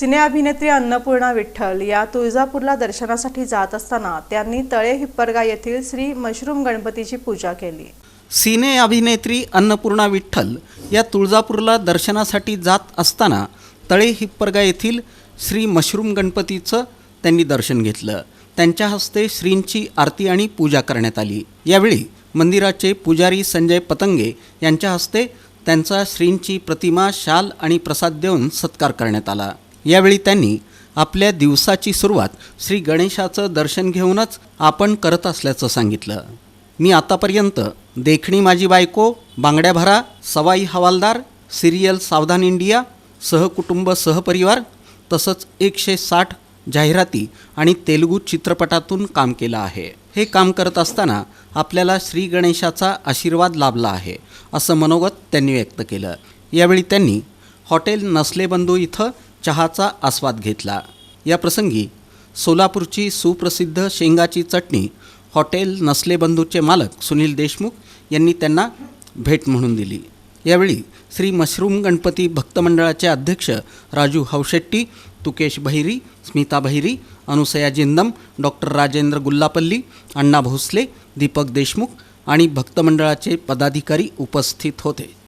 सिने अभिनेत्री अन्नपूर्णा विठ्ठल या तुळजापूरला दर्शनासाठी जात असताना त्यांनी तळे हिप्परगा येथील श्री मशरूम गणपतीची पूजा केली. सिने अभिनेत्री अन्नपूर्णा विठ्ठल या तुळजापूरला दर्शनासाठी जात असताना तळे हिप्परगा येथील श्री मशरूम गणपतीचं त्यांनी दर्शन घेतलं. त्यांच्या हस्ते श्रींची आरती आणि पूजा करण्यात आली. यावेळी मंदिराचे पुजारी संजय पतंगे यांच्या हस्ते त्यांचा श्रींची प्रतिमा शाल आणि प्रसाद देऊन सत्कार करण्यात आला. यावेळी त्यांनी आपल्या दिवसाची सुरुवात श्री गणेशाचं दर्शन घेऊनच आपण करत असल्याचं सांगितलं. मी आतापर्यंत देखणी माझी बायको बांगड्या भरा सवाई हवालदार सिरियल सावधान इंडिया सहकुटुंब सहपरिवार तसंच एकशे साठ जाहिराती आणि तेलुगू चित्रपटातून काम केलं आहे. हे काम करत असताना आपल्याला श्री गणेशाचा आशीर्वाद लाभला आहे असं मनोगत त्यांनी व्यक्त केलं. यावेळी त्यांनी हॉटेल नसलेबंधू इथं चहाचा आस्वाद घेतला. या प्रसंगी सोलापूरची सुप्रसिद्ध शेंगाची चटणी हॉटेल नसले बंधूचे मालक सुनील देशमुख यांनी त्यांना भेट म्हणून दिली. यावेळी श्री मशरूम गणपती भक्त मंडळाचे अध्यक्ष राजू हवशेट्टी तुकेश बहिरी स्मिता बहिरी अनुसया जिंदम डॉक्टर राजेंद्र गुल्लापल्ली अण्णा भोसले दीपक देशमुख आणि भक्त मंडळाचे पदाधिकारी उपस्थित होते.